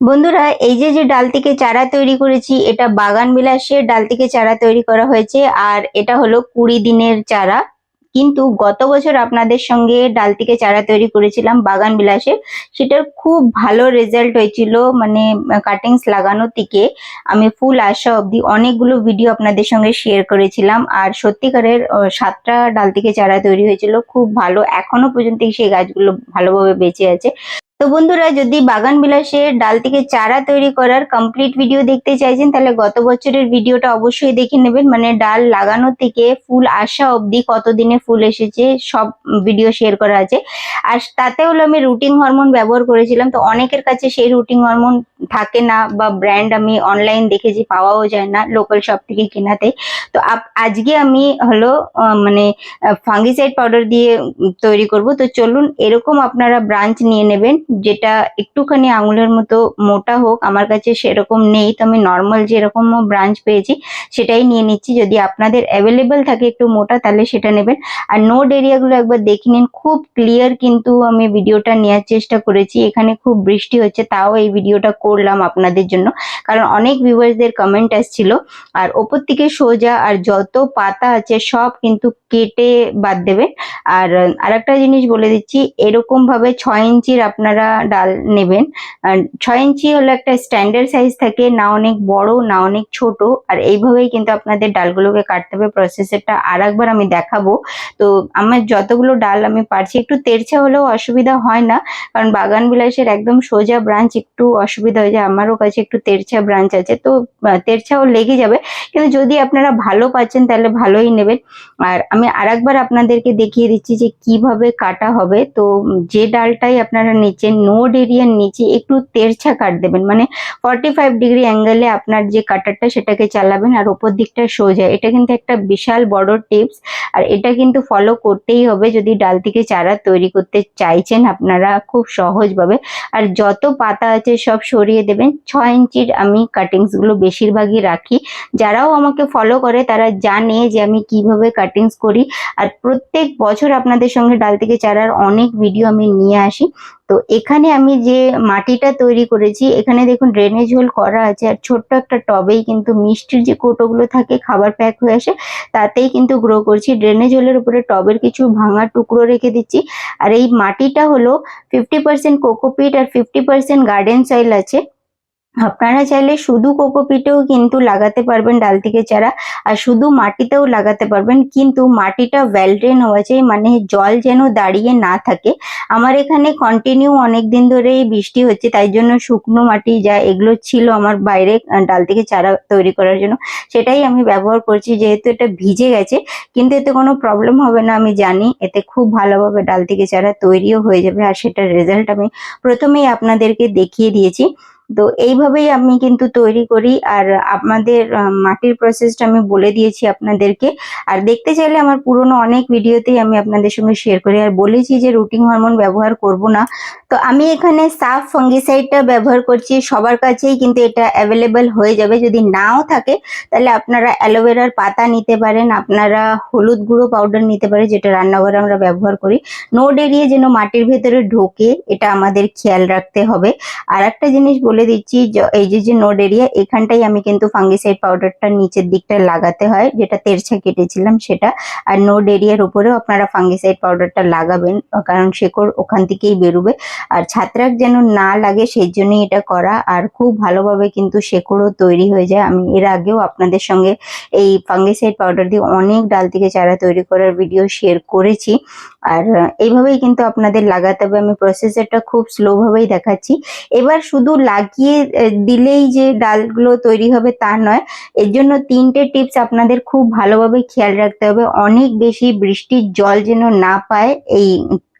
বন্ধুরা, এই যে যে ডাল থেকে চারা তৈরি করেছি, এটা বাগান বিলাসের ডাল থেকে চারা তৈরি করা হয়েছে, আর এটা হলো কুড়ি দিনের চারা। কিন্তু গত বছর আপনাদের সঙ্গে ডাল থেকে চারা তৈরি করেছিলাম বাগান বিলাসে, সেটার খুব ভালো রেজাল্ট হয়েছিল মানে কাটিংস লাগানো থেকে। আমি ফুল আসা অবধি অনেকগুলো ভিডিও আপনাদের সঙ্গে শেয়ার করেছিলাম, আর সত্যিকারের সাতটা ডাল থেকে চারা তৈরি হয়েছিল, খুব ভালো। এখনও পর্যন্ত সেই গাছগুলো ভালোভাবে বেঁচে আছে। তো বন্ধুরা, যদি বাগান বিলাসের ডাল থেকে চারা তৈরি করার কমপ্লিট ভিডিও দেখতে চাইছেন, তাহলে গত বছরের ভিডিওটা অবশ্যই দেখে নেবেন। মানে ডাল লাগানো থেকে ফুল আসা অবধি কতদিনে ফুল এসেছে, সব ভিডিও শেয়ার করা আছে। আর তাতে হলো আমি রুটিন হরমোন ব্যবহার করেছিলাম, তো অনেকের কাছে সেই রুটিন হরমোন থাকে না, বা ব্র্যান্ড আমি অনলাইন দেখেছি, পাওয়াও যায় না লোকাল শপ থেকে কেনাতে। তো আজকে আমি হলো মানে ফাঙ্গিসাইড পাউডার দিয়ে তৈরি করব। তো চলুন, এরকম আপনারা ব্রাঞ্চ নিয়ে নেবেন যেটা একটুখানি আঙুলের মতো মোটা হোক, আমার কাছে সেরকম নেই। তো আমি নর্মাল যেরকম ব্রাঞ্চ পেয়েছি, সেটাই নিয়ে নিচ্ছি। যদি আপনাদের অ্যাভেলেবেল থাকে একটু মোটা, তাহলে সেটা নেবেন। আর নোড এরিয়াগুলো একবার দেখে নিন। খুব ক্লিয়ার কিন্তু আমি ভিডিওটা নেওয়ার চেষ্টা করেছি। এখানে খুব বৃষ্টি হচ্ছে, তাও এই ভিডিওটা করলাম আপনাদের জন্য। কারণ অনেক ভিউয়ার্সদের কমেন্ট আসছিল, আর ওপর থেকে সোজা আর যত পাতা আছে সব কিন্তু কেটে বাদ দেবেন। আর আরেকটা জিনিস বলে দিচ্ছি এরকম ভাবে ছয় ইঞ্চির আপনারা ডাল নেবেন। আর ছয় ইঞ্চি হলো একটা স্ট্যান্ডার্ড সাইজ থাকে, না অনেক বড়, না অনেক ছোট। আর এইভাবেই কিন্তু আপনাদের ডালগুলোকে কাটতে হবে। প্রসেসরটা আর একবার আমি দেখাবো। তো আমার যতগুলো ডাল আমি পারছি, একটু তেরছা হলেও অসুবিধা হয় না। কারণ বাগান বিলাসের একদম সোজা ব্রাঞ্চ একটু অসুবিধা হয়ে যায়। আমারও কাছে একটু তেরছা ব্রাঞ্চ আছে। তো তেরছাও লেগে যাবে। কিন্তু যদি আপনারা ভালো পাচ্ছেন, তাহলে ভালোই নেবেন। আর আমি আরেকবার আপনাদেরকে দেখিয়ে দিচ্ছি যে কীভাবে কাটা হবে। তো, যে ডালটাই আপনারা নিচে নোড এরিয়ার নিচে একটু তেরছা কাট দেবেন। মানে ফর্টি ফাইভ ডিগ্রি অ্যাঙ্গেলে আপনার যে কাটারটা সেটাকে চালাবেন আর ওপর দিকটা সোজা। এটা কিন্তু একটা বিশাল বড় টিপস আর এটা কিন্তু ফলো করতেই হবে যদি ডাল থেকে চারা তৈরি করতে চাইছেন আপনারা খুব সহজভাবে। আর যত পাতা আছে সব সরিয়ে দেবেন। ছয় ইঞ্চির আমি কাটিংসগুলো বেশিরভাগই রাখি। যারাও আমাকে ফলো করে তারা জানে যে আমি কীভাবে কাটিংস করি। আর প্রত্যেক বছর আপনাদের সঙ্গে ডাল থেকে চারার অনেক ভিডিও আমি নিয়ে আসি। তো এখানে আমি যে মাটিটা তৈরি করেছি, এখানে দেখুন ড্রেনেজ হোল করা আছে আর ছোট্ট একটা টবেই কিন্তু মিষ্টির যে কোটোগুলো থাকে, খাবার প্যাক হয়ে আসে, তাতেই কিন্তু গ্রো করছি। ড্রেনেজ হোলের উপরে টবের কিছু ভাঙা টুকরো রেখে দিচ্ছি। আর এই মাটিটা হলো ফিফটি পার্সেন্ট কোকোপিট আর ফিফটি পার্সেন্ট গার্ডেন সয়েল আছে। আপনারা চাইলে শুধু কোকোপিটেও কিন্তু লাগাতে পারবেন ডাল থেকে চারা, আর শুধু মাটিতেও লাগাতে পারবেন, কিন্তু মাটিটা ওয়েল ড্রেন হওয়া চাই মানে জল যেন দাঁড়িয়ে না থাকে। আমার এখানে কন্টিনিউ অনেক দিন ধরেই বৃষ্টি হচ্ছে, তাই জন্য শুকনো মাটি যা এগুলো ছিল আমার বাইরে ডাল থেকে চারা তৈরি করার জন্য, সেটাই আমি ব্যবহার করছি, যেহেতু এটা ভিজে গেছে, কিন্তু এতে কোনো প্রবলেম হবে না, আমি জানি, এতে খুব ভালোভাবে ডাল থেকে চারা তৈরিও হয়ে যাবে, আর সেটার রেজাল্ট আমি প্রথমেই আপনাদেরকে দেখিয়ে দিয়েছি। তো এইভাবেই আমি কিন্তু তৈরি করি। আর আহ, মাটির প্রসেসটা আমি বলে দিয়েছি আপনাদেরকে। আর দেখতে চাইলে আমার পুরনো অনেক ভিডিওতেই আমি আপনাদের সঙ্গে শেয়ার করি। আর বলেছি যে রুটিন হরমোন ব্যবহার করব না। তো আমি এখানে সাফ ফাঙ্গিসাইডটা ব্যবহার করছি। সবার কাছেই কিন্তু এটা অ্যাভেলেবেল হয়ে যাবে। যদি নাও থাকে তাহলে আপনারা অ্যালোভেরার পাতা নিতে পারেন। আপনারা হলুদ গুঁড়ো পাউডার নিতে পারেন যেটা রান্নাঘরে আমরা ব্যবহার করি। নোড এরিয়ে যেন মাটির ভেতরে ঢোকে এটা আমাদের খেয়াল রাখতে হবে। আর একটা জিনিস বলে দিচ্ছি এই যে যে নোড এরিয়া এখানটাই আমি কিন্তু ফাঙ্গিসাইড পাউডারটা নিচের দিকটা লাগাতে হয়, যেটা তেরছা কেটেছিলাম সেটা। আর নোড এরিয়ার উপরেও আপনারা ফাঙ্গিসাইড পাউডারটা লাগাবেন, কারণ শেকড় ওখান থেকেই বেরোবে। আর ছাত্রাক যেন না লাগে, সেই জন্যই এটা করা। আর খুব ভালোভাবে কিন্তু শেকড়ও তৈরি হয়ে যায়। আমি এর আগেও আপনাদের সঙ্গে এই ফাঙ্গিসাইড পাউডার দিয়ে অনেক ডাল থেকে চারা তৈরি করার ভিডিও শেয়ার করেছি। আর, এইভাবেই কিন্তু আপনাদের লাগাতে হবে। আমি প্রসেসরটা খুব স্লো ভাবেই দেখাচ্ছি। এবার শুধু লাগিয়ে দিলেই যে ডালগুলো তৈরি হবে তা নয়। এর জন্য তিনটে টিপস আপনাদের খুব ভালোভাবে খেয়াল রাখতে হবে। অনেক বেশি বৃষ্টির জল যেন না পায় এই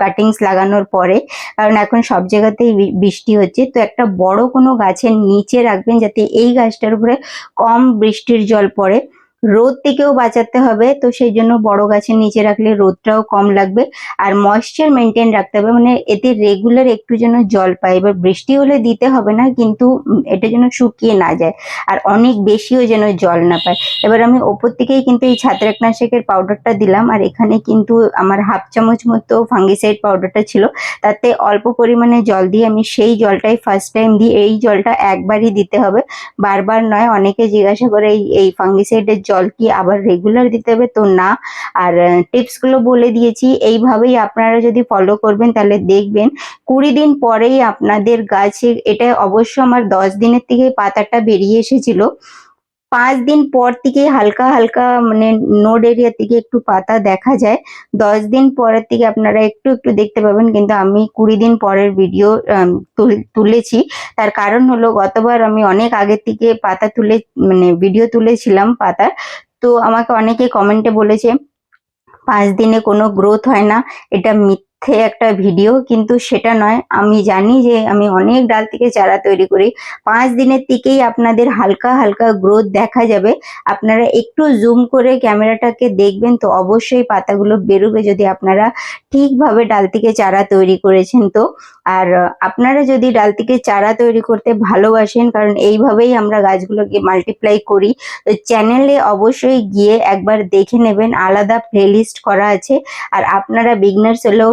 কাটিংস লাগানোর পরে। কারণ এখন সব জায়গাতেই বৃষ্টি হচ্ছে। তো একটা বড় কোনো গাছের নিচে রাখবেন যাতে এই গাছটার উপরে কম বৃষ্টির জল পড়ে। রোদ থেকেও বাঁচাতে হবে। তো সেই জন্য বড় গাছের নিচে রাখলে রোদটাও কম লাগবে। আর ময়েশ্চার মেনটেন রাখতে হবে। মানে এতে রেগুলার একটু যেন জল পায়। এবার বৃষ্টি হলে দিতে হবে না, কিন্তু এটা যেন শুকিয়ে না যায়। আর অনেক বেশিও যেন জল না পায়। এবার আমি ওপর থেকেই কিন্তু এই ছত্রাকনাশকের পাউডারটা দিলাম। আর এখানে কিন্তু আমার হাফ চামচ মতো ফাঙ্গিসাইড পাউডারটা ছিল। তাতে অল্প পরিমাণে জল দিয়ে আমি সেই জলটাই ফার্স্ট টাইম দিই এই জলটা একবারই দিতে হবে। বারবার নয়, অনেকে জিজ্ঞাসা করে এই এই ফাঙ্গিসাইডের জল কি আবার রেগুলার দিতে হবে? তো না। আর টিপসগুলো বলে দিয়েছি। এইভাবেই আপনারা যদি ফলো করবেন, তাহলে দেখবেন কুড়ি দিন পরেই আপনাদের গাছে এটা অবশ্য আমার দশ দিনের থেকে পাতাটা বেরিয়ে এসেছিল। পাঁচ দিন পর থেকে হালকা হালকা মানে নোড এরিয়া থেকে একটু পাতা দেখা যায়। দশ দিন পরের থেকে আপনারা একটু একটু দেখতে পাবেন, কিন্তু আমি কুড়ি দিন পরের ভিডিও তুলেছি। তার কারণ হলো গতবার আমি অনেক আগের থেকে পাতা তুলে মানে ভিডিও তুলেছিলাম পাতার তো আমাকে অনেকে কমেন্টে বলেছে, পাঁচ দিনে কোনো গ্রোথ হয় না, এটা মিথ্যে একটা ভিডিও কিন্তু সেটা নয়। আমি জানি যে আমি অনেক ডাল থেকে চারা তৈরি করি। পাঁচ দিনের থেকেই আপনাদের হালকা হালকা গ্রোথ দেখা যাবে। আপনারা একটু জুম করে ক্যামেরাটাকে দেখবেন তো অবশ্যই পাতাগুলো বেরোবে যদি আপনারা ঠিকভাবে ডাল থেকে চারা তৈরি করেছেন তো। আর আপনারা যদি ডাল থেকে চারা তৈরি করতে ভালোবাসেন, কারণ এইভাবেই আমরা গাছগুলোকে মাল্টিপ্লাই করি, তো চ্যানেলে অবশ্যই গিয়ে একবার দেখে নেবেন। আলাদা প্লেলিস্ট করা আছে। আর আপনারা বিগনার্স হলেও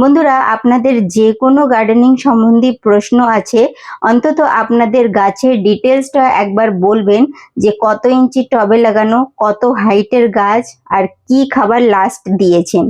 বন্ধুরা, আপনাদের যে কোনো গার্ডেনিং সম্বন্ধে প্রশ্ন আছে, অন্তত আপনাদের গাছের ডিটেলসটা একবার বলবেন যে কত ইঞ্চি টবে লাগানো, কত হাইটের গাছ, আর কি খাবার লাস্ট দিয়েছেন।